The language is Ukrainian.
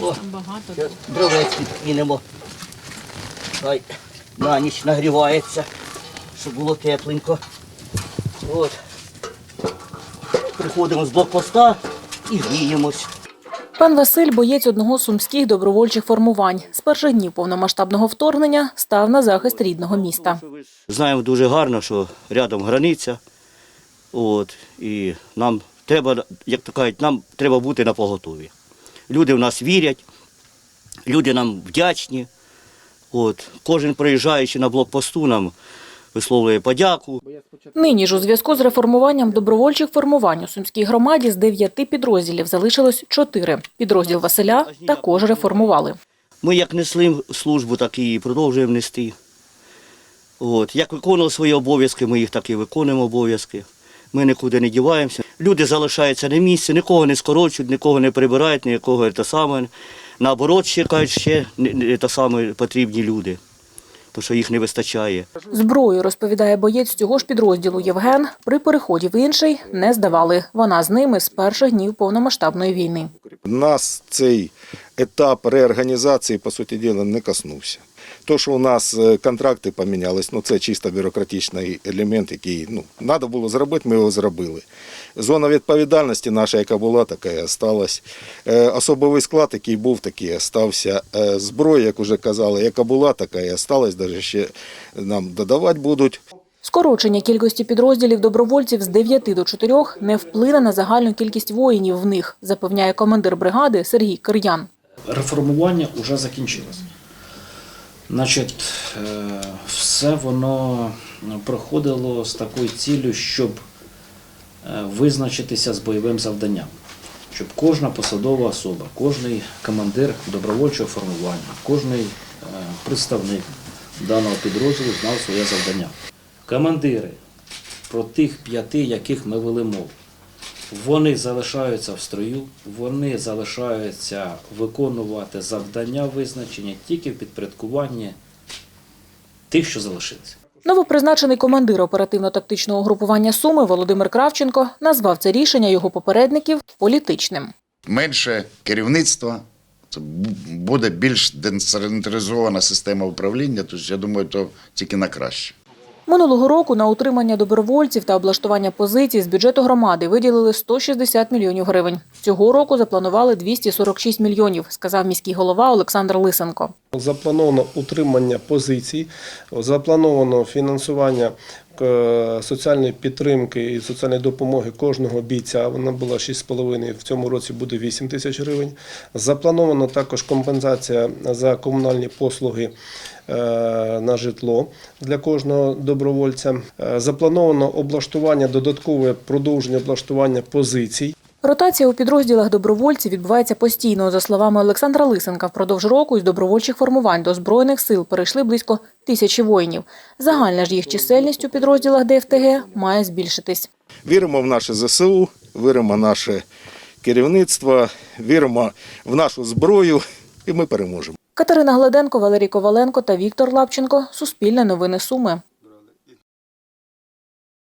О, Там багато. дровець підкинемо. Хай на ніч нагрівається, щоб було тепленько. От. Приходимо з блокпоста і гріємось. Пан Василь, боєць одного з сумських добровольчих формувань. З перших днів повномасштабного вторгнення став на захист рідного міста. Знаємо дуже гарно, що рядом границя. От, і нам треба, як то кажуть, нам треба бути на поготові. Люди в нас вірять, люди нам вдячні. От, кожен приїжджаючи на блокпосту, нам висловлює подяку. Нині ж у зв'язку з реформуванням добровольчих формувань у сумській громаді з дев'яти підрозділів залишилось чотири. Підрозділ Василя також реформували. Ми як несли службу, так і продовжуємо нести. От. Як виконували свої обов'язки, ми їх так і виконуємо обов'язки. Ми нікуди не діваємося. Люди залишаються на місці, нікого не скорочують, нікого не прибирають, нікого те саме. Наоборот, чекають ще те саме потрібні люди, тому що їх не вистачає. Зброю, розповідає боєць цього ж підрозділу Євген, при переході в інший не здавали. Вона з ними з перших днів повномасштабної війни. Нас цей етап реорганізації, по суті діла, не коснувся. То, що у нас е, контракти помінялись, ну це чисто бюрократичний елемент, який ну, треба було зробити, ми його зробили. Зона відповідальності наша, яка була, така і осталась. Е, Особовий склад, який був, такий і остався. Е, Зброя, як вже казали, яка була, така і осталась, навіть ще нам додавати будуть. Скорочення кількості підрозділів добровольців з 9 до 4 не вплине на загальну кількість воїнів в них, запевняє командир бригади Сергій Кир'ян. реформування вже закінчилось. Значить, е, все воно проходило з такою ціллю, щоб е, визначитися з бойовим завданням. Щоб кожна посадова особа, кожний командир добровольчого формування, кожний е, представник даного підрозділу знав своє завдання. Командири про тих п'яти, яких ми вели мову, вони залишаються в строю, вони залишаються виконувати завдання визначення тільки в підпорядкуванні тих, що залишилися. Новопризначений командир оперативно-тактичного групування Суми Володимир Кравченко назвав це рішення його попередників політичним. менше керівництва, це буде більш децентралізована система управління. Тобто, я думаю, то тільки на краще. Минулого року на утримання добровольців та облаштування позицій з бюджету громади виділили 160 мільйонів гривень. Цього року запланували 246 мільйонів, сказав міський голова Олександр Лисенко. Заплановано утримання позицій, заплановано фінансування соціальної підтримки і соціальної допомоги кожного бійця. Вона була 6,5, в цьому році буде 8 тисяч гривень. Запланована також компенсація за комунальні послуги е, на житло для кожного добровольця. Е, Заплановано облаштування, додаткове продовження облаштування позицій. Ротація у підрозділах добровольців відбувається постійно. За словами Олександра Лисенка, впродовж року із добровольчих формувань до Збройних сил перейшли близько тисячі воїнів. Загальна ж їх чисельність у підрозділах ДФТГ має збільшитись. Віримо в наше ЗСУ, віримо в наше керівництво, віримо в нашу зброю, і ми переможемо. Катерина Гладенко, Валерій Коваленко та Віктор Лапченко. Суспільне новини Суми.